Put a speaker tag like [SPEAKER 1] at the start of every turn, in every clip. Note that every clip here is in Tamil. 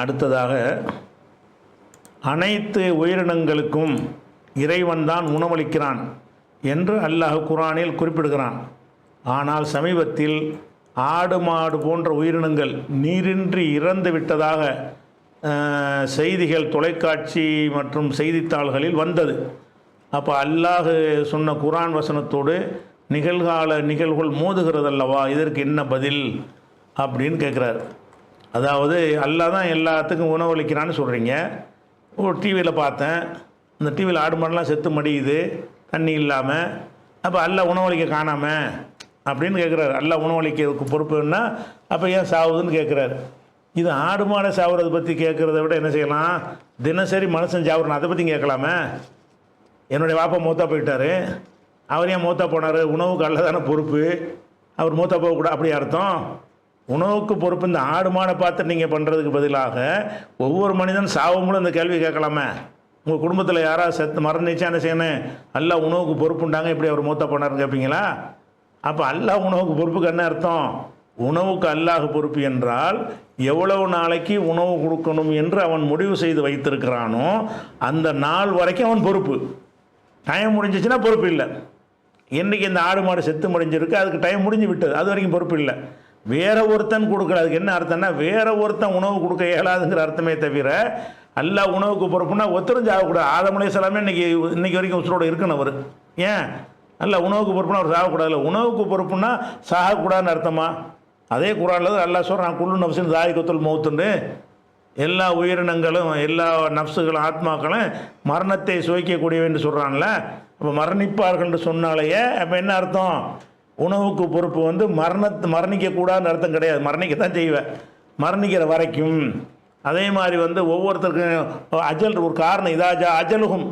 [SPEAKER 1] அடுத்ததாக அனைத்து உயிரினங்களுக்கும் இறைவன்தான் உணவளிக்கிறான் என்று அல்லாஹ் குரானில் குறிப்பிடுகிறான். ஆனால் சமீபத்தில் ஆடு மாடு போன்ற உயிரினங்கள் நீரின்றி இறந்து விட்டதாக செய்திகள் தொலைக்காட்சி மற்றும் செய்தித்தாள்களில் வந்தது. அப்போ அல்லாஹ் சொன்ன குரான் வசனத்தோடு நிகழ்கால நிகழ்வுகள் மோதுகிறதல்லவா? இதற்கு என்ன பதில்? அப்படின்னு கேட்குறாரு அதாவது அல்லா தான் எல்லாத்துக்கும் உணவளிக்கிறான்னு சொல்கிறீங்க ஒரு டிவியில் பார்த்தேன். இந்த டிவியில் ஆடு மாடெல்லாம் செத்து மடியுது. தண்ணி இல்லாமல் அப்போ அல்ல உணவளிக்க காணாம? அப்படின்னு கேட்குறாரு அல்ல உணவளிக்கிறதுக்கு பொறுப்புன்னா அப்போ ஏன் சாவுதுன்னு கேட்குறாரு இது ஆடு மாடை சாவுறதை பற்றி கேட்குறத விட என்ன செய்யலாம்? தினசரி மனுஷன் சாவுறணும் அதை பற்றி கேட்கலாமே? என்னுடைய வாப்பா மூத்தா போயிட்டாரு. அவர் ஏன் மூத்தா போனார்? உணவுக்கு அல்ல தானே பொறுப்பு. அவர் மூத்தா போகக்கூடாது. அப்படி அர்த்தம்? உணவுக்கு பொறுப்பு இந்த ஆடு மாடை பார்த்து நீங்கள் பண்ணுறதுக்கு பதிலாக ஒவ்வொரு மனிதன் சாவும்போது இந்த கேள்வி கேட்கலாமே? உங்கள் குடும்பத்தில் யாராவது செத்து மறந்துச்சா என்ன செய்யணும்? அல்ல உணவுக்கு பொறுப்புண்டாங்க இப்படி அவர் மூத்த போனாருன்னு கேட்பீங்களா அப்போ அல்லாஹ் உணவுக்கு பொறுப்புக்கு என்ன அர்த்தம்? உணவுக்கு அல்லாஹ் பொறுப்பு என்றால் எவ்வளவு நாளைக்கு உணவு கொடுக்கணும் என்று அவன் முடிவு செய்து வைத்திருக்கிறானோ அந்த நாள் வரைக்கும் அவன் பொறுப்பு. டைம் முடிஞ்சிச்சுன்னா பொறுப்பு இல்லை. இன்றைக்கி இந்த ஆடு மாடு செத்து முடிஞ்சிருக்கு அதுக்கு டைம் முடிஞ்சு விட்டது. அது வரைக்கும் பொறுப்பு இல்லை. வேற ஒருத்தன் கொடுக்கல. அதுக்கு என்ன அர்த்தம்னா வேற ஒருத்தன் உணவு கொடுக்க இயலாதுங்கிற அர்த்தமே தவிர அல்ல உணவுக்கு பொறுப்புனா ஒத்தரும் சாகக்கூடாது ஆதமலை சொல்லாமே இன்னைக்கு இன்னைக்கு வரைக்கும் உசுரோடு இருக்கணும் அவர். ஏன்? அல்ல உணவுக்கு பொறுப்புனா அவர் சாகக்கூடாதுல்ல உணவுக்கு பொறுப்புனா சாகக்கூடாதுன்னு அர்த்தமா? அதே குரானில் தான் அல்லாஹ் சொல்கிறான் குள்ளு நப்சின் தாய்கத்துல் மௌத்துண்டு எல்லா உயிரினங்களும் எல்லா நப்சுகளும் ஆத்மாக்களும் மரணத்தை சுவைக்கக்கூடியவை என்று சொல்கிறான்ல அப்போ மரணிப்பார்கள்னு சொன்னாலேயே அப்போ என்ன அர்த்தம்? உணவுக்கு பொறுப்பு வந்து மரணத்தை மரணிக்கக்கூடாதுன்னு அர்த்தம் கிடையாது. மரணிக்க தான் செய்வேன். மரணிக்கிற வரைக்கும். அதே மாதிரி வந்து ஒவ்வொருத்தருக்கும் அஜல் ஒரு காரணம் இதாஜா அஜலுகும்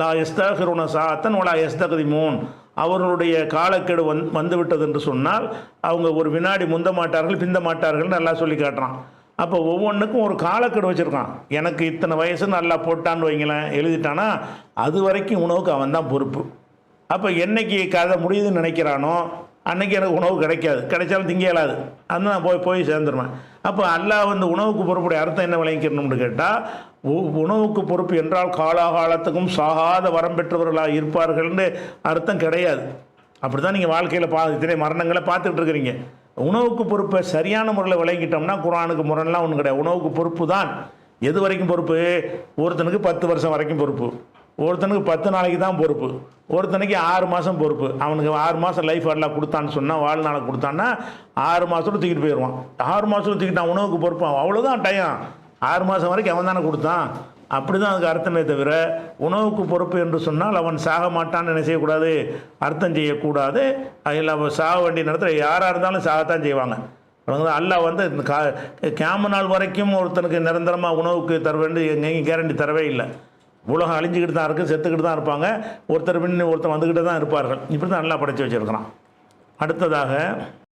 [SPEAKER 1] லா எஸ்தகுருன சாத்தன் ஒலா எஸ்தகதிமூன் அவர்களுடைய காலக்கெடு வந் வந்துவிட்டது என்று சொன்னால் அவங்க ஒரு வினாடி முந்த மாட்டார்கள் பிந்த மாட்டார்கள் நல்லா சொல்லி காட்டுறான். அப்போ ஒவ்வொன்றுக்கும் ஒரு காலக்கெடு வச்சுருக்கான். எனக்கு இத்தனை வயசு நல்லா போட்டான்னு வைங்களேன் எழுதிட்டானா அது வரைக்கும் உணவுக்கு அவன் தான் பொறுப்பு. அப்போ என்னைக்கு கதை முடியுதுன்னு நினைக்கிறானோ அன்றைக்கி எனக்கு உணவு கிடைக்காது. கிடைச்சாலும் திங்க இயலாது. அந்த நான் போய் போய் சேர்ந்துருவேன். அப்போ அல்லாஹ் வந்து உணவுக்கு பொறுப்புடைய அர்த்தம் என்ன விளங்கிக்கணும்னு கேட்டால் உணவுக்கு பொறுப்பு என்றால் காலாகாலத்துக்கும் சாகாத வரம் பெற்றவர்களாக இருப்பார்கள்னு அர்த்தம் கிடையாது. அப்படி தான் நீங்கள் வாழ்க்கையில் பா இத்தனை மரணங்களை பார்த்துட்டு இருக்கிறீங்க உணவுக்கு பொறுப்பை சரியான முறையில் விளங்கிட்டோம்னா குரானுக்கு முரண்லாம் ஒன்றும் கிடையாது. உணவுக்கு பொறுப்பு தான் எது வரைக்கும் பொறுப்பு? ஒருத்தனுக்கு பத்து வருஷம் வரைக்கும் பொறுப்பு. ஒருத்தனுக்கு பத்து நாளைக்கு தான் பொறுப்பு. ஒருத்தனுக்கு ஆறு மாதம் பொறுப்பு. அவனுக்கு ஆறு மாதம் லைஃப் எல்லாம் கொடுத்தான்னு சொன்னால் வாழ்நாளை கொடுத்தான்னா ஆறு மாதத்தோடு தூக்கிட்டு போயிடுவான். ஆறு மாதத்துல தூக்கிட்டான் உணவுக்கு பொறுப்பு. அவ்வளோதான் டைம் ஆறு மாதம் வரைக்கும் அவன் தானே கொடுத்தான். அப்படி தான் அதுக்கு அர்த்தமே தவிர உணவுக்கு பொறுப்பு என்று சொன்னால் அவன் சாக மாட்டான்னு என்ன செய்யக்கூடாது? அர்த்தம் செய்யக்கூடாது. அதில் அவன் சாக வேண்டிய நேரத்தில் யாராக இருந்தாலும் சாகத்தான் செய்வாங்க. அதனால அல்லாஹ் வந்து இந்த கா கேம நாள் வரைக்கும் ஒருத்தனுக்கு நிரந்தரமாக உணவுக்கு தர வேண்டிய எங்கேயும் கேரண்டி தரவே இல்லை. உலகம் அழிஞ்சிக்கிட்டு தான் இருக்குது செத்துக்கிட்டு தான் இருப்பாங்க. ஒருத்தர் பின் ஒருத்தர் வந்துக்கிட்டு தான் இருப்பார்கள். இப்படி தான் நல்லா படைத்து வச்சுருக்கிறான். அடுத்ததாக